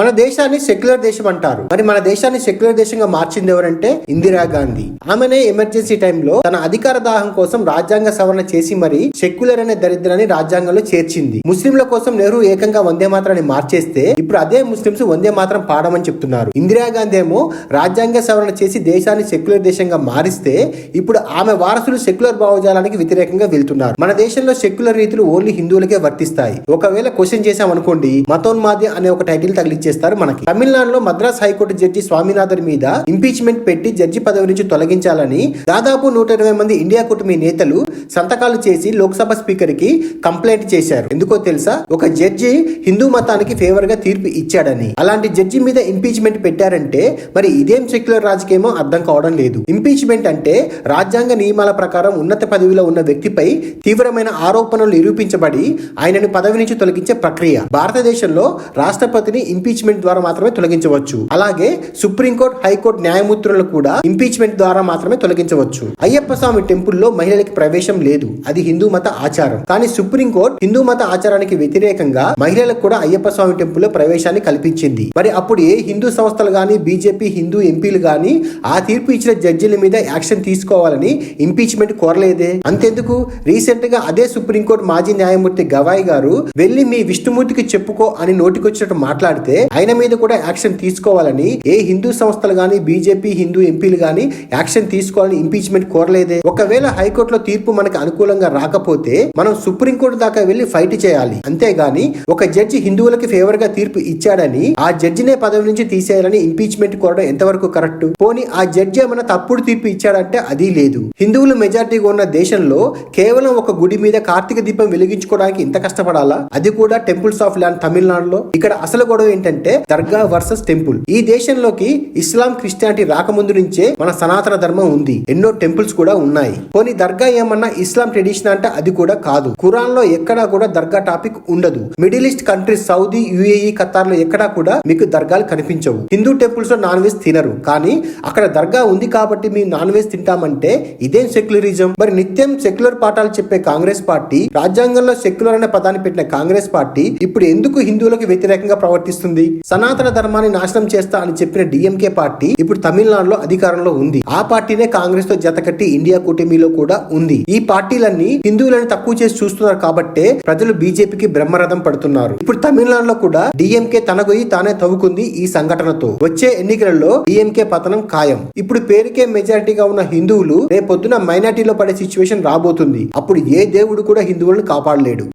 మన దేశాన్ని సెక్యులర్ దేశం అంటారు. మరి మన దేశాన్ని సెక్యులర్ దేశంగా మార్చింది ఎవరంటే ఇందిరాగాంధీ ఆమెనే ఎమర్జెన్సీ టైంలో తన అధికార దాహం కోసం రాజ్యాంగ సవరణ చేసి మరి సెక్యులర్ అనే దరిద్రాన్ని రాజ్యాంగంలో చేర్చింది. ముస్లింల కోసం నెహ్రూ ఏకంగా వందే మాత్రాన్ని మార్చేస్తే ఇప్పుడు అదే ముస్లింస్ వందే మాత్రం పాడమని చెప్తున్నారు. ఇందిరాగాంధీ ఏమో రాజ్యాంగ సవరణ చేసి దేశాన్ని సెక్యులర్ దేశంగా మారిస్తే ఇప్పుడు ఆమె వారసులు సెక్యులర్ భావజాలానికి వ్యతిరేకంగా వెళ్తున్నారు. మన దేశంలో సెక్యులర్ రీతులు ఓన్లీ హిందువులకే వర్తిస్తాయి. ఒకవేళ క్వశ్చన్ చేసాం అనుకోండి మతోన్మాది అనే ఒక టైటిల్ ఇచ్చేస్తారు మనకి. తమిళనాడులో మద్రాస్ హైకోర్టు జడ్జి స్వామినాథన్ మీద ఇంపీచ్మెంట్ పెట్టి జడ్జి పదవి నుంచి తొలగించాలని దాదాపు నూట ఇరవై మంది ఇండియా కూటమి నేతలు సంతకాలు చేసి లోక్సభ స్పీకర్కి కంప్లైంట్ చేశారు. ఎందుకో తెలుసా? ఒక జడ్జి హిందూ మతానికి ఫేవర్గా తీర్పు ఇచ్చాడని. అలాంటి జడ్జి మీద ఇంపీచ్మెంట్ పెట్టారంటే మరి ఇదేం సెక్యులర్ రాజకీయమో అర్థం కావడం లేదు. ఇంపీచ్మెంట్ అంటే రాజ్యాంగ నియమాల ప్రకారం ఉన్నత పదవిలో ఉన్న వ్యక్తిపై తీవ్రమైన ఆరోపణలు నిరూపించబడి ఆయనను పదవి నుంచి తొలగించే ప్రక్రియ. భారతదేశంలో రాష్ట్రపతిని ఇంపీచ్మెంట్ ద్వారా మాత్రమే తొలగించవచ్చు. అలాగే సుప్రీంకోర్టు హైకోర్టు న్యాయమూర్తులను కూడా ఇంపీచ్మెంట్ ద్వారా మాత్రమే తొలగించవచ్చు. అయ్యప్ప స్వామి టెంపుల్లో మహిళలకి ప్రవేశం లేదు. అది హిందూ మత ఆచారం. కానీ సుప్రీంకోర్టు హిందూ మత ఆచారానికి వ్యతిరేకంగా మహిళలకు కూడా అయ్యప్ప స్వామి టెంపుల్లో ప్రవేశాన్ని కల్పించింది. మరి అప్పుడు ఏ హిందూ సంస్థలు గాని బీజేపీ హిందూ ఎంపీలు గాని ఆ తీర్పు ఇచ్చిన జడ్జిల మీద యాక్షన్ తీసుకోవాలని ఇంపీచ్మెంట్ కోరలేదే? అంతెందుకు? రీసెంట్గా అదే సుప్రీంకోర్టు మాజీ న్యాయమూర్తి గవాయ్ గారు వెళ్ళి మీ విష్ణుమూర్తికి చెప్పుకో అని నోటికొచ్చినట్టు మాట్లాడితే ఆయన మీద కూడా యాక్షన్ తీసుకోవాలని ఏ హిందూ సంస్థలు గాని బీజేపీ హిందూ ఎంపీలు గాని యాక్షన్ తీసుకోవాలని ఇంపీచ్మెంట్ కోరలేదే? ఒకవేళ హైకోర్టులో తీర్పు మనకు అనుకూలంగా రాకపోతే మనం సుప్రీంకోర్టు దాకా వెళ్ళి ఫైట్ చేయాలి. అంతేగాని ఒక జడ్జి హిందువులకి ఫేవర్గా తీర్పు ఇచ్చాడని ఆ జడ్జినే పదవి నుంచి తీసేయాలని ఇంపీచ్మెంట్ కోరడం ఎంతవరకు కరెక్ట్ పోనీ ఆ జడ్జి ఏమైనా తప్పుడు తీర్పు ఇచ్చాడంటే అది లేదు. హిందువులు మెజారిటీగా ఉన్న దేశంలో కేవలం ఒక గుడి మీద కార్తీక దీపం వెలిగించుకోవడానికి ఇంత కష్టపడాలా? అది కూడా టెంపుల్స్ ఆఫ్ ల్యాండ్ తమిళనాడులో. ఇక్కడ అసలు గొడవ ఏంటంటే దర్గా వర్సెస్ టెంపుల్. ఈ దేశంలోకి ఇస్లాం క్రిస్టియానిటీ రాకముందు నుంచే మన సనాతన ధర్మం ఉంది. ఎన్నో టెంపుల్స్ కూడా ఉన్నాయి. కొన్ని దర్గా ఏమన్నా ఇస్లాం ట్రెడిషన్ అంటే అది కూడా కాదు. ఖురాన్లో ఎక్కడా కూడా దర్గా టాపిక్ ఉండదు. Middle east countries Saudi UAE ఖతార్లో ఎక్కడా కూడా మీకు దర్గాలు కనిపించవు. హిందూ టెంపుల్స్లో నాన్ వెజ్ తినరు. కానీ అక్కడ దర్గా ఉంది కాబట్టి మేము నాన్ వెజ్ తింటామంటే ఇదేం సెక్యులరిజం? మరి నిత్యం సెక్యులర్ పాఠాలు చెప్పే కాంగ్రెస్ పార్టీ రాజ్యాంగంలో సెక్యులర్ అనే పదాన్ని పెట్టిన కాంగ్రెస్ పార్టీ ఇప్పుడు ఎందుకు హిందువులకు వ్యతిరేకంగా ప్రవర్తిస్తుంది? సనాతన ధర్మాన్ని నాశనం చేస్తా అని చెప్పిన డిఎంకే పార్టీ ఇప్పుడు తమిళనాడులో అధికారంలో ఉంది. ఆ పార్టీనే కాంగ్రెస్తో జతకట్టి ఇండియా కూటమిలో కూడా ఉంది. ఈ పార్టీలన్నీ హిందువులను తక్కువ చేసి చూస్తున్నారు కాబట్టే ప్రజలు బీజేపీకి బ్రహ్మరథం పడుతున్నారు. ఇప్పుడు తమిళనాడులో కూడా డిఎంకే తనగొయి తానే తవ్వుకుంది ఈ సంఘటనతో. వచ్చే ఎన్నికలలో డిఎంకే పతనం ఖాయం. ఇప్పుడు పేరుకే మెజారిటీగా ఉన్న హిందువులు రేపొద్దున మైనార్టీలో పడే సిచ్యువేషన్ రాబోతుంది. అప్పుడు ఏ దేవుడు కూడా హిందువులను కాపాడలేడు.